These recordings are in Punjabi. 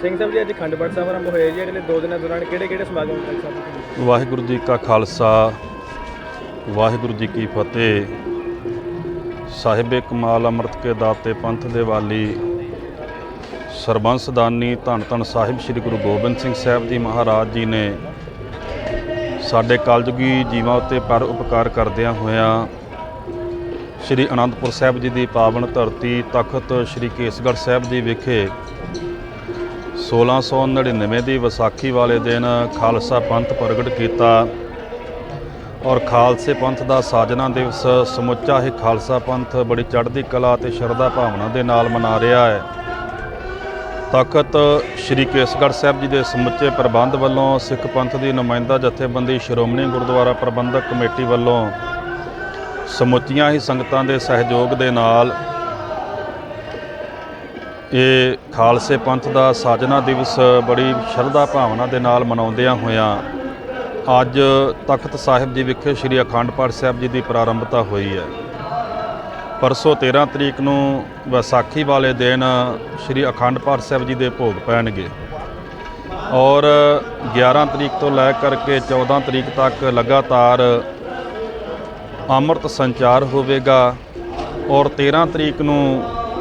ਸਿੰਘ ਸਾਹਿਬ ਜੀ, ਅੱਜ ਖੰਡ ਪਾਠ ਸਾਹਿਬ ਆਰੰਭ ਹੋਏ ਜੀ, ਅਗਲੇ 2 ਦਿਨਾਂ ਦੌਰਾਨ ਕਿਹੜੇ ਕਿਹੜੇ ਸਮਾਗਮ ਹੋਣਗੇ ਸਾਹਿਬ ਵਾਹਿਗੁਰੂ ਜੀ ਕਾ ਖਾਲਸਾ, ਵਾਹਿਗੁਰੂ ਜੀ ਕੀ ਫਤਿਹ। ਸਾਹਿਬੇ ਕਮਾਲ ਅੰਮ੍ਰਿਤ ਕੇ ਦਾਤੇ ਪੰਥ ਦੇ ਵਾਲੀ ਸਰਬੰਸ ਦਾਨੀ ਧੰਨ ਧੰਨ ਸਾਹਿਬ ਸ੍ਰੀ ਗੁਰੂ ਗੋਬਿੰਦ ਸਿੰਘ ਸਾਹਿਬ ਜੀ ਮਹਾਰਾਜ ਜੀ ਨੇ ਸਾਡੇ ਕਲਯੁਗੀ ਜੀਵਾਂ ਉੱਤੇ ਪਰ ਉਪਕਾਰ ਕਰਦਿਆਂ ਹੋਇਆਂ ਸ੍ਰੀ ਅਨੰਦਪੁਰ ਸਾਹਿਬ ਜੀ ਦੀ ਪਾਵਨ ਧਰਤੀ ਤਖਤ ਸ੍ਰੀ ਕੇਸਗੜ੍ਹ ਸਾਹਿਬ ਜੀ ਵਿਖੇ 1699 ਦੀ ਵਿਸਾਖੀ ਵਾਲੇ ਦਿਨ ਖਾਲਸਾ ਪੰਥ ਪ੍ਰਗਟ ਕੀਤਾ ਔਰ ਖਾਲਸੇ ਪੰਥ ਦਾ ਸਾਜਨਾ ਦਿਵਸ ਸਮੁੱਚਾ ਹੀ ਖਾਲਸਾ ਪੰਥ ਬੜੀ ਚੜ੍ਹਦੀ ਕਲਾ ਤੇ ਸ਼ਰਧਾ ਭਾਵਨਾ ਦੇ ਨਾਲ ਮਨਾ ਰਿਹਾ ਹੈ। ਤਖਤ ਸ੍ਰੀ ਕੇਸਗੜ੍ਹ ਸਾਹਿਬ ਜੀ ਦੇ ਸਮੁੱਚੇ ਪ੍ਰਬੰਧ ਵੱਲੋਂ ਸਿੱਖ ਪੰਥ ਦੀ ਨੁਮਾਇੰਦਾ ਜਥੇਬੰਦੀ ਸ਼੍ਰੋਮਣੀ ਗੁਰਦੁਆਰਾ ਪ੍ਰਬੰਧਕ ਕਮੇਟੀ ਵੱਲੋਂ ਸਮੁੱਚੀਆਂ ਹੀ ਸੰਗਤਾਂ ਦੇ ਸਹਿਯੋਗ ਦੇ ਨਾਲ ਇਹ ਖਾਲਸੇ ਪੰਥ ਦਾ ਸਾਜਨਾ ਦਿਵਸ ਬੜੀ ਸ਼ਰਧਾ ਭਾਵਨਾ ਦੇ ਨਾਲ ਮਨਾਉਂਦਿਆਂ ਹੋਇਆਂ ਅੱਜ ਤਖਤ ਸਾਹਿਬ ਜੀ ਵਿਖੇ ਸ੍ਰੀ ਅਖੰਡ ਪਾਠ ਸਾਹਿਬ ਜੀ ਦੀ ਪ੍ਰਾਰੰਭਤਾ ਹੋਈ ਹੈ। ਪਰਸੋਂ 13 ਤਰੀਕ ਨੂੰ ਵਿਸਾਖੀ ਵਾਲੇ ਦਿਨ ਸ੍ਰੀ ਅਖੰਡ ਪਾਠ ਸਾਹਿਬ ਜੀ ਦੇ ਭੋਗ ਪੈਣਗੇ ਔਰ 11 ਤਰੀਕ ਤੋਂ ਲੈ ਕਰਕੇ 14 ਤਰੀਕ ਤੱਕ ਲਗਾਤਾਰ ਅੰਮ੍ਰਿਤ ਸੰਚਾਰ ਹੋਵੇਗਾ ਔਰ 13 ਤਰੀਕ ਨੂੰ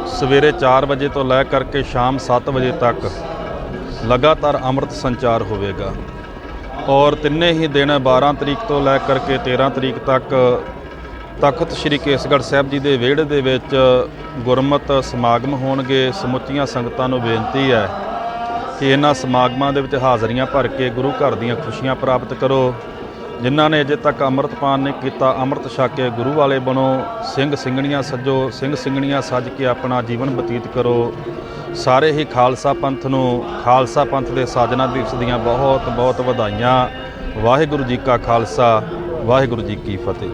ਸਵੇਰੇ 4 ਵਜੇ ਤੋਂ ਲੈ ਕਰਕੇ ਸ਼ਾਮ 7 ਵਜੇ ਤੱਕ ਲਗਾਤਾਰ ਅੰਮ੍ਰਿਤ ਸੰਚਾਰ ਹੋਵੇਗਾ। ਔਰ ਤਿੰਨੇ ਹੀ ਦਿਨ 12 ਤਰੀਕ ਤੋਂ ਲੈ ਕਰਕੇ 13 ਤਰੀਕ ਤੱਕ ਤਖਤ ਸ੍ਰੀ ਕੇਸਗੜ੍ਹ ਸਾਹਿਬ ਜੀ ਦੇ ਵਿਹੜੇ ਦੇ ਵਿੱਚ ਗੁਰਮਤ ਸਮਾਗਮ ਹੋਣਗੇ। ਸਮੁੱਚੀਆਂ ਸੰਗਤਾਂ ਨੂੰ ਬੇਨਤੀ ਹੈ ਕਿ ਇਹਨਾਂ ਸਮਾਗਮਾਂ ਦੇ ਵਿੱਚ ਹਾਜ਼ਰੀਆਂ ਭਰ ਕੇ ਗੁਰੂ ਘਰ ਦੀਆਂ ਖੁਸ਼ੀਆਂ ਪ੍ਰਾਪਤ ਕਰੋ। ਜਿਨ੍ਹਾਂ ਨੇ ਅਜੇ ਤੱਕ ਅੰਮ੍ਰਿਤਪਾਨ ਨਹੀਂ ਕੀਤਾ, ਅੰਮ੍ਰਿਤ ਛਕ ਕੇ ਗੁਰੂ ਵਾਲੇ ਬਣੋ। ਸਿੰਘ ਸਿੰਘਣੀਆਂ ਸੱਜੋ, ਸਿੰਘ ਸਿੰਘਣੀਆਂ ਸੱਜ ਕੇ ਆਪਣਾ ਜੀਵਨ ਬਤੀਤ ਕਰੋ। ਸਾਰੇ ਹੀ ਖਾਲਸਾ ਪੰਥ ਨੂੰ, ਖਾਲਸਾ ਪੰਥ ਦੇ ਸਾਜਨਾ ਦਿਵਸ ਦੀਆਂ ਬਹੁਤ ਬਹੁਤ ਵਧਾਈਆਂ। ਵਾਹਿਗੁਰੂ ਜੀ ਕਾ ਖਾਲਸਾ, ਵਾਹਿਗੁਰੂ ਜੀ ਕੀ ਫਤਿਹ।